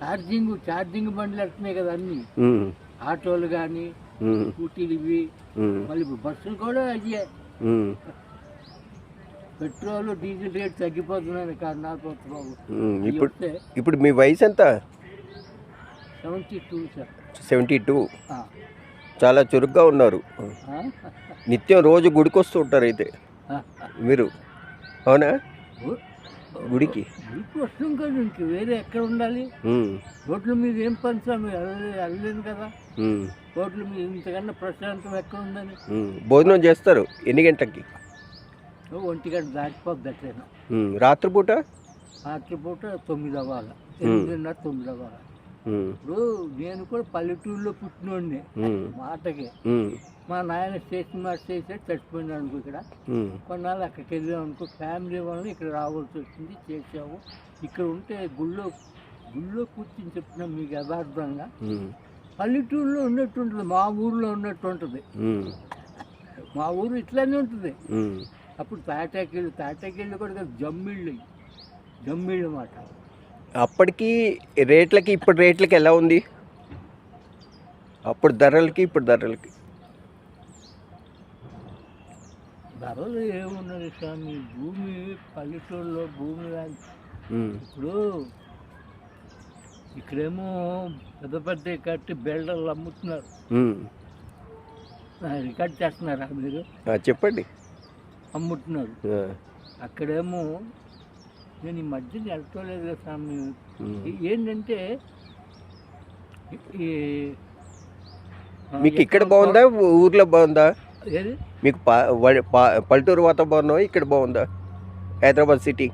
Charging charging బండ్లు వస్తున్నాయి కదా అన్ని. ఆటోలు కానీ స్కూటీలు ఇవి మళ్ళీ బస్సులు కూడా అయ్యే. పెట్రోల్ డీజిల్ రేట్ తగ్గిపోతున్నాయి కారణాలు ఇప్పుడు ఇప్పుడు మీ వయసు ఎంత? Seventy two sir. Seventy two. చాలా చురుగ్గా ఉన్నారు? నిత్యం రోజు గుడికి వస్తూ ఉంటారు అయితే. మీరు. అవునా? గుడికి? గుడికి కదా ఇంక వేరే ఎక్కడ ఉండాలి? రోడ్ల మీద ఏం పని సార్ మీరు వెళ్ళలే వెళ్ళలేను కదా రోడ్ల మీద ఇంతకన్నా ప్రశాంతం ఎక్కడ ఉందని. భోజనం చేస్తారు ఎన్ని గంటలకి? ఒంటి గంట దాటిపోద్ది అట్లయినా. రాత్రిపూట? రాత్రిపూట తొమ్మిది అవ్వాలి. ఎనిమిదిన్నర తొమ్మిది అవ్వాలి. ఇప్పుడు నేను కూడా పల్లెటూరులో పుట్టినోడిని. మాటకి. మా నాయన స్టేషన్ మాస్టర్ చేస్తే చచ్చిపోయినాడు అనుకో ఇక్కడ. కొన్నాళ్ళు అక్కడికి వెళ్ళాం అనుకో ఫ్యామిలీ వాళ్ళని ఇక్కడ రావాల్సి వచ్చింది చేసాము ఇక్కడ ఉంటే గుళ్ళో గుళ్ళో కూర్చుని చెప్తున్నాం మీకు యథార్థంగా. పల్లెటూరులో ఉన్నట్టు ఉంటుంది మా ఊర్లో ఉన్నట్టు ఉంటుంది. ఉమ్, మా ఊరు ఇట్లానే ఉంటుంది. అప్పుడు తాటాకిళ్ళు తాటాకిళ్ళు కూడా కాదు, జమ్మిళ్ళు. జమ్మిళ్ళు మాట. అప్పటికి రేట్లకి ఇప్పుడు రేట్లకి ఎలా ఉంది? అప్పుడు ధరలకి ఇప్పుడు ధరలకి. ధరలు ఏమున్నది స్వామి? భూమి పల్లెటూరులో భూమి ఇప్పుడు ఇక్కడేమో పెద్ద పెద్ద కట్టి బిల్డర్లు అమ్ముతున్నారు. రికార్డ్ చేస్తున్నారా మీరు? చెప్పండి. అమ్ముతున్నారు. అక్కడేమో నేను ఈ మధ్యన కదా స్వామి ఏంటంటే ఈ మీకు ఇక్కడ బాగుందా? ఊర్లో బాగుందా? ఏది? మీకు పల్లెటూరు వాతావరణం ఇక్కడ బాగుందా? హైదరాబాద్ సిటీ.